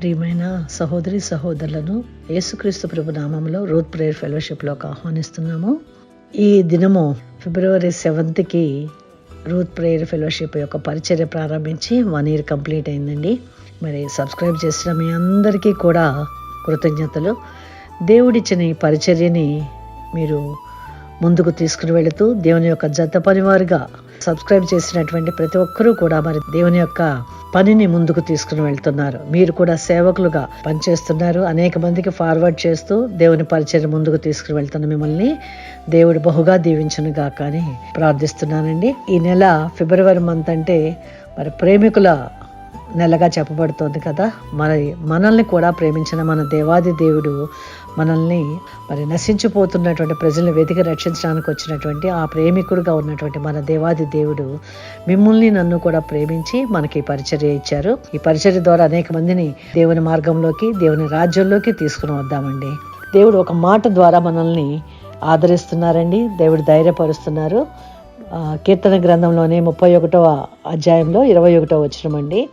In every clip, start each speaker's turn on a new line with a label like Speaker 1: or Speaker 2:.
Speaker 1: ప్రియమైన సహోదరి సహోదరులను యేసుక్రీస్తు ప్రభు నామంలో రూత్ ప్రేయర్ ఫెలోషిప్లోకి ఆహ్వానిస్తున్నాము. ఈ దినము ఫిబ్రవరి సెవెంత్కి రూత్ ప్రేయర్ ఫెలోషిప్ యొక్క పరిచర్య ప్రారంభించి వన్ ఇయర్ కంప్లీట్ అయిందండి. మరి సబ్స్క్రైబ్ చేసిన మీ అందరికీ కూడా కృతజ్ఞతలు. దేవుడిచ్చిన ఈ పరిచర్యని మీరు ముందుకు తీసుకుని వెళుతూ దేవుని యొక్క జత పనివారుగా సబ్స్క్రైబ్ చేసినటువంటి ప్రతి ఒక్కరూ కూడా మరి దేవుని యొక్క పనిని ముందుకు తీసుకుని వెళ్తున్నారు. మీరు కూడా సేవకులుగా పనిచేస్తున్నారు. అనేక మందికి ఫార్వర్డ్ చేస్తూ దేవుని పరిచయం ముందుకు తీసుకుని వెళ్తున్న మిమ్మల్ని దేవుడు బహుగా దీవించునుగా అని ప్రార్థిస్తున్నానండి. ఈ నెల ఫిబ్రవరి మంత్ అంటే మరి ప్రేమికుల నెలగా చెప్పబడుతోంది కదా. మరి మనల్ని కూడా ప్రేమించిన మన దేవాది దేవుడు మనల్ని మరి నశించిపోతున్నటువంటి ప్రజల్ని వెతికి రక్షించడానికి వచ్చినటువంటి ఆ ప్రేమికుడుగా ఉన్నటువంటి మన దేవాది దేవుడు మిమ్మల్ని నన్ను కూడా ప్రేమించి మనకి పరిచర్య ఇచ్చారు. ఈ పరిచర్య ద్వారా అనేక మందిని దేవుని మార్గంలోకి దేవుని రాజ్యంలోకి తీసుకుని వద్దామండి. దేవుడు ఒక మాట ద్వారా మనల్ని ఆదరిస్తున్నారండి. దేవుడు ధైర్యపరుస్తున్నారు. కీర్తన గ్రంథంలోనే ముప్పై ఒకటవ అధ్యాయంలో ఇరవై ఒకటో వచ్చినమండి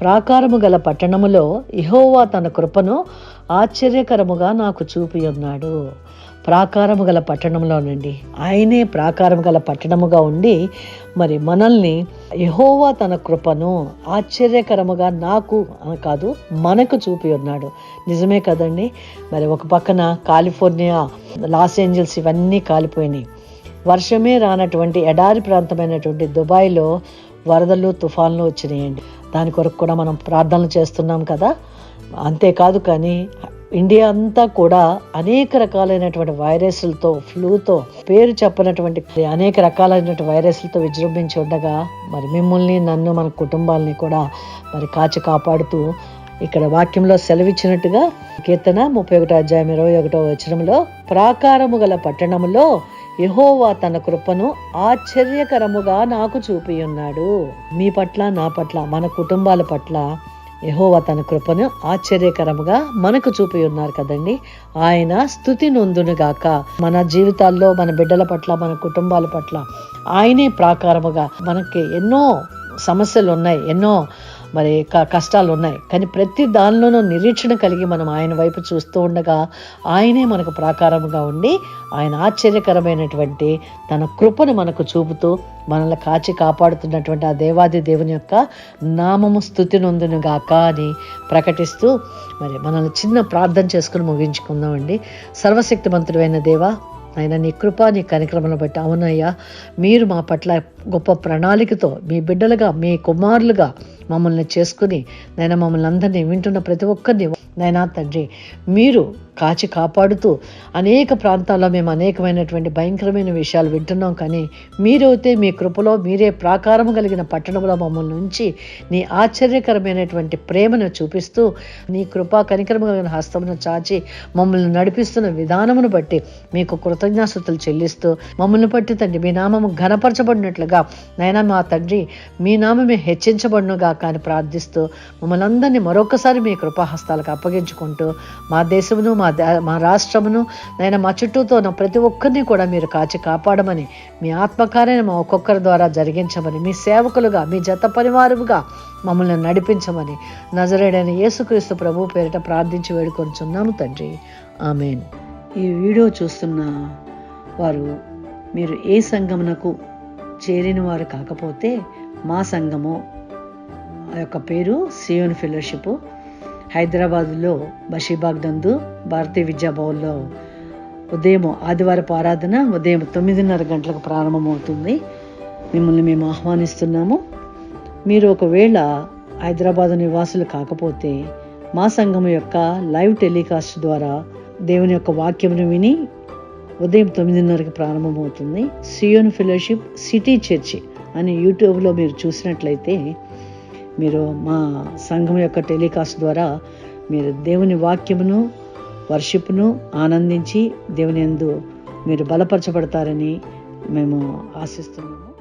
Speaker 1: ప్రాకారము గల పట్టణములో ఇహోవా తన కృపను ఆశ్చర్యకరముగా నాకు చూపి ఉన్నాడు. ప్రాకారము గల పట్టణంలోనండి ఆయనే ప్రాకారం గల పట్టణముగా ఉండి మరి మనల్ని యహోవా తన కృపను ఆశ్చర్యకరముగా నాకు కాదు మనకు చూపి ఉన్నాడు. నిజమే కదండి? మరి ఒక పక్కన కాలిఫోర్నియా లాస్ ఏంజల్స్ ఇవన్నీ కాలిపోయినాయి. వర్షమే రానటువంటి ఎడారి ప్రాంతమైనటువంటి దుబాయ్లో వరదలు తుఫాన్లు వచ్చినాయండి. దాని కొరకు కూడా మనం ప్రార్థనలు చేస్తున్నాం కదా. అంతేకాదు కానీ ఇండియా అంతా కూడా అనేక రకాలైనటువంటి వైరస్లతో ఫ్లూతో పేరు చెప్పనటువంటి అనేక రకాలైనటువంటి వైరస్లతో విజృంభించి ఉండగా మరి మిమ్మల్ని నన్ను మన కుటుంబాలని కూడా మరి కాచి కాపాడుతూ ఇక్కడ వాక్యంలో సెలవిచ్చినట్టుగా కీర్తన ముప్పై ఒకటో అధ్యాయం ఇరవై ఒకటో వచనంలో ప్రాకారము గల పట్టణములో యహోవా తన కృపను ఆశ్చర్యకరముగా నాకు చూపియున్నాడు. మీ పట్ల నా పట్ల మన కుటుంబాల పట్ల యహోవా తన కృపను ఆశ్చర్యకరముగా మనకు చూపి ఉన్నారు కదండి. ఆయన స్థుతి నొందునుగాక మన జీవితాల్లో మన బిడ్డల పట్ల మన కుటుంబాల పట్ల ఆయనే ప్రాకారముగా మనకి ఎన్నో సమస్యలు ఉన్నాయి ఎన్నో మరి కష్టాలు ఉన్నాయి కానీ ప్రతి దానిలోనూ నిరీక్షణ కలిగి మనం ఆయన వైపు చూస్తూ ఉండగా ఆయనే మనకు ప్రాకారంగా ఉండి ఆయన ఆశ్చర్యకరమైనటువంటి తన కృపను మనకు చూపుతూ మనల్ని కాచి కాపాడుతున్నటువంటి ఆ దేవాది దేవుని యొక్క నామము స్థుతి నొందునుగాక అని ప్రకటిస్తూ మరి మనల్ని చిన్న ప్రార్థన చేసుకుని ముగించుకుందామండి. సర్వశక్తిమంతుడైన దేవా ఆయన నీ కృప నీ కార్యక్రమాలను బట్టి అవునయ్యా. మీరు మా పట్ల గొప్ప ప్రణాళికతో మీ బిడ్డలుగా మీ కుమారులుగా మమ్మల్ని చేసుకుని నేను మమ్మల్ని అందరినీ వింటున్న ప్రతి ఒక్కరిని నైనా తండ్రి మీరు కాచి కాపాడుతూ అనేక ప్రాంతాల్లో మేము అనేకమైనటువంటి భయంకరమైన విషయాలు వింటున్నాం. కానీ మీరైతే మీ కృపలో మీరే ప్రాకారం కలిగిన పట్టణంలో మమ్మల్ని ఉంచి నీ ఆశ్చర్యకరమైనటువంటి ప్రేమను చూపిస్తూ నీ కృపా కనికరమ కలిగిన హస్తమును చాచి మమ్మల్ని నడిపిస్తున్న విధానమును బట్టి మీకు కృతజ్ఞాసుతులు చెల్లిస్తూ మమ్మల్ని బట్టి తండ్రి మీ నామము ఘనపరచబడినట్లుగా నైనా మా తండ్రి మీ నామమే హెచ్చించబడునుగా కానీ ప్రార్థిస్తూ మమ్మల్ని అందరినీ మరొకసారి మీ కృపాహస్తాలకు అప్పగించుకుంటూ మా దేశమును మా మా రాష్ట్రమును నేను మా చుట్టూతో ఉన్న ప్రతి ఒక్కరిని కూడా మీరు కాచి కాపాడమని మీ ఆత్మకార్యాన్ని మా ఒక్కొక్కరి ద్వారా జరిగించమని మీ సేవకులుగా మీ జత పరివారముగా మమ్మల్ని నడిపించమని నజరేడైన యేసుక్రీస్తు ప్రభు పేరిట ప్రార్థించి వేడుకొంచున్నాము తండ్రి. ఆమెన్. ఈ వీడియో చూస్తున్న వారు మీరు ఏ సంఘమునకు చేరిన వారు కాకపోతే మా సంఘము ఆ యొక్క పేరు సియోన్ ఫెలోషిప్. హైదరాబాద్లో బషీబాగ్ నందు భారతీయ విద్యాభవన్లో ఉదయం ఆదివారపు ఆరాధన ఉదయం తొమ్మిదిన్నర గంటలకు ప్రారంభమవుతుంది. మిమ్మల్ని మేము ఆహ్వానిస్తున్నాము. మీరు ఒకవేళ హైదరాబాద్ నివాసులు కాకపోతే మా సంఘం యొక్క లైవ్ టెలికాస్ట్ ద్వారా దేవుని యొక్క వాక్యమును విని ఉదయం తొమ్మిదిన్నరకి ప్రారంభమవుతుంది. సియోన్ ఫెలోషిప్ సిటీ చర్చి అని యూట్యూబ్లో మీరు చూసినట్లయితే మీరు మా సంఘం యొక్క టెలికాస్ట్ ద్వారా మీరు దేవుని వాక్యమును వర్షిప్ను ఆనందించి దేవుని ఎందు మీరు బలపరచబడతారని మేము ఆశిస్తున్నాము.